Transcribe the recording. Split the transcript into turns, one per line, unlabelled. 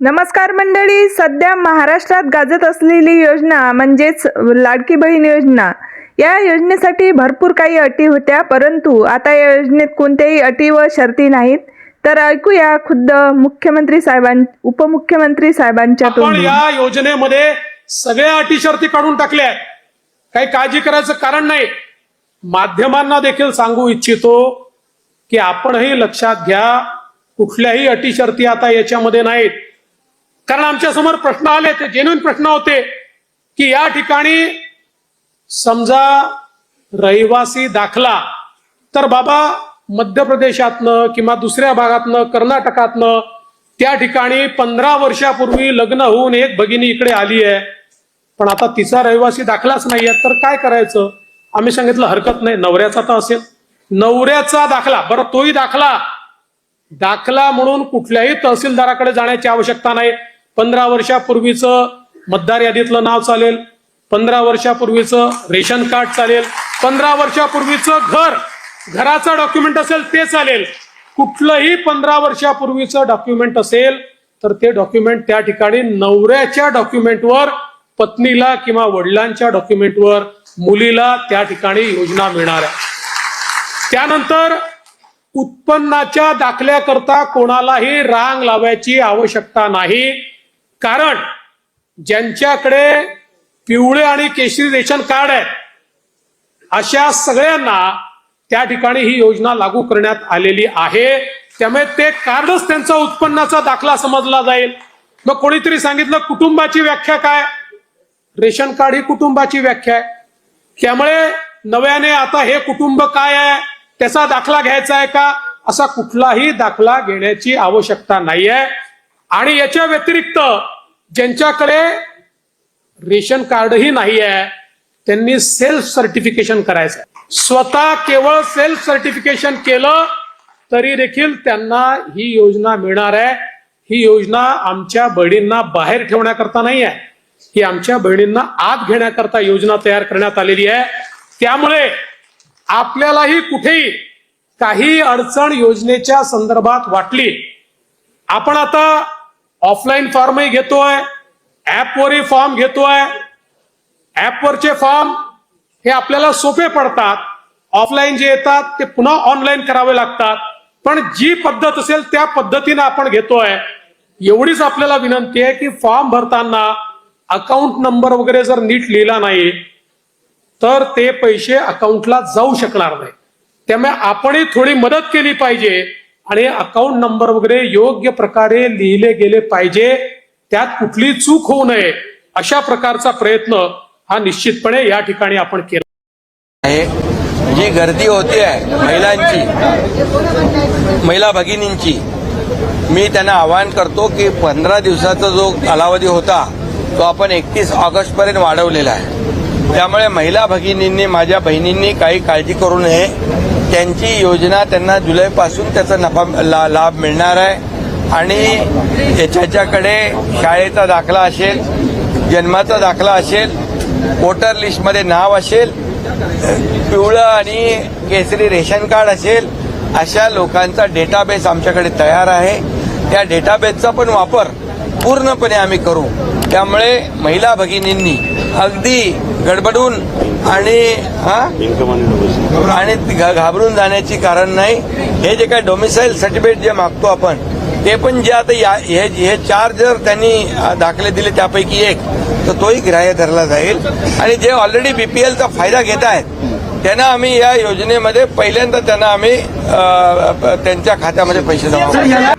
नमस्कार मंडळी. सध्या महाराष्ट्रात गाजत असलेली योजना म्हणजेच लाडकी बहीण योजना. या योजनेसाठी भरपूर काही अटी होत्या परंतु आता या योजनेत कोणत्याही अटी व शर्ती नाहीत. तर ऐकूया खुद्द मुख्यमंत्री साहेबां उपमुख्यमंत्री साहेबांच्या
आपण
तोंडून.
या योजनेमध्ये सगळ्या अटी शर्ती काढून टाकल्या काही काळजी करायचं कारण नाही. माध्यमांना देखील सांगू इच्छितो की आपणही लक्षात घ्या कुठल्याही अटी शर्ती आता याच्यामध्ये नाहीत. कारण आमच्यासमोर प्रश्न आले ते जेन्युन प्रश्न होते की या ठिकाणी समजा रहिवासी दाखला तर बाबा मध्य प्रदेशातनं किंवा दुसऱ्या भागातनं कर्नाटकातनं त्या ठिकाणी पंधरा वर्षापूर्वी लग्न होऊन एक भगिनी इकडे आली आहे. पण आता तिचा रहिवासी दाखलाच नाहीये तर काय करायचं? आम्ही सांगितलं हरकत नाही नवऱ्याचा तर असेल. नवऱ्याचा दाखला बरं तोही दाखला. दाखला म्हणून कुठल्याही तहसीलदाराकडे जाण्याची आवश्यकता नाही. पंधरा वर्षापूर्वीचं मतदार यादीतलं नाव चालेल पंधरा वर्षापूर्वीचं रेशन कार्ड चालेल पंधरा वर्षापूर्वीचं घर घराचं डॉक्युमेंट असेल ते चालेल. कुठलंही पंधरा वर्षापूर्वीचं डॉक्युमेंट असेल तर ते डॉक्युमेंट त्या ठिकाणी नवऱ्याच्या डॉक्युमेंटवर पत्नीला किंवा वडिलांच्या डॉक्युमेंटवर मुलीला त्या ठिकाणी योजना मिळणार आहे. त्यानंतर उत्पन्नाच्या दाखल्याकरता कोणालाही रांग लावायची आवश्यकता नाही. कारण ज्यांच्याकडे पिवळे आणि केशरी रेशन कार्ड आहे अशा सगळ्यांना त्या ठिकाणी ही योजना लागू करण्यात आलेली आहे. त्यामुळे ते कार्डच त्यांचा उत्पन्नाचा दाखला समजला जाईल. मग कोणीतरी सांगितलं कुटुंबाची व्याख्या काय? रेशन कार्ड ही कुटुंबाची व्याख्या आहे. त्यामुळे नव्याने आता हे कुटुंब काय आहे? त्याचा दाखला घ्यायचा आहे का? असा कुठलाही दाखला घेण्याची आवश्यकता नाही आहे आणि याच्या व्यतिरिक्त ज्यांच्याकडे रेशन कार्डही नाही आहे त्यांनी सेल्फ सर्टिफिकेशन करायचं आहे. स्वतः केवळ सेल्फ सर्टिफिकेशन केलं तरी देखील त्यांना ही योजना मिळणार आहे. ही योजना आमच्या बहिणींना बाहेर ठेवण्याकरता नाही आहे ही आमच्या बहिणींना आत घेण्याकरता योजना तयार करण्यात आलेली आहे. त्यामुळे आपल्यालाही कुठेही काही अडचण योजनेच्या संदर्भात वाटली आपण आता ऑफलाईन फॉर्मही घेतोय ऍपवरही फॉर्म घेतोय. ऍपवरचे फॉर्म हे आपल्याला सोपे पडतात. ऑफलाईन जे येतात ते पुन्हा ऑनलाईन करावे लागतात. पण जी पद्धत असेल त्या पद्धतीने आपण घेतोय. एवढीच आपल्याला विनंती आहे की फॉर्म भरताना अकाउंट नंबर वगैरे जर नीट लिहिला नाही तर ते पैसे अकाउंटला जाऊ शकणार नाही. त्यामुळे आपणही थोडी मदत केली पाहिजे. आणि अकाउंट नंबर वगैरे योग्य प्रकारे लिहिले गेले पाहिजे. त्यात कुठली चूक होऊ नये. अशा प्रकारचा प्रयत्न हा निश्चितपणे या ठिकाणी आपण केला.
आहे. जी गर्दी होते आहे महिलांची महिला भगिनींची मी त्यांना आवाहन करतो की पंधरा दिवसाचा जो कालावधी होता तो आपण एकतीस ऑगस्टपर्यंत वाढवलेला आहे. त्यामुळे महिला भगिनींनी माझ्या बहिणींनी काही काळजी करू नये. त्यांची योजना त्यांना जुलैपासून त्याचा नफा ला, लाभ मिळणार आहे. आणि ज्याच्याकडे शाळेचा दाखला असेल जन्माचा दाखला असेल वोटर लिस्टमध्ये नाव असेल पिवळं आणि केसरी रेशन कार्ड असेल अशा लोकांचा डेटाबेस आमच्याकडे तयार आहे. त्या डेटाबेसचा पण वापर पूर्णपणे आम्ही करू. त्यामुळे महिला भगिनींनी अगदी गडबडून आणि आणि घाबरून जाण्याची कारण नाही. हे जे काही डोमिसाईल सर्टिफिकेट जे मागतो आपण ते पण जे आता या- हे हे चार जर त्यांनी दाखले दिले त्यापैकी एक तर तोही ग्राह्य धरला जाईल. आणि जे ऑलरेडी बीपीएलचा फायदा घेत आहेत त्यांना आम्ही या योजनेमध्ये पहिल्यांदा त्यांना आम्ही त्यांच्या खात्यामध्ये पैसे जमा करू.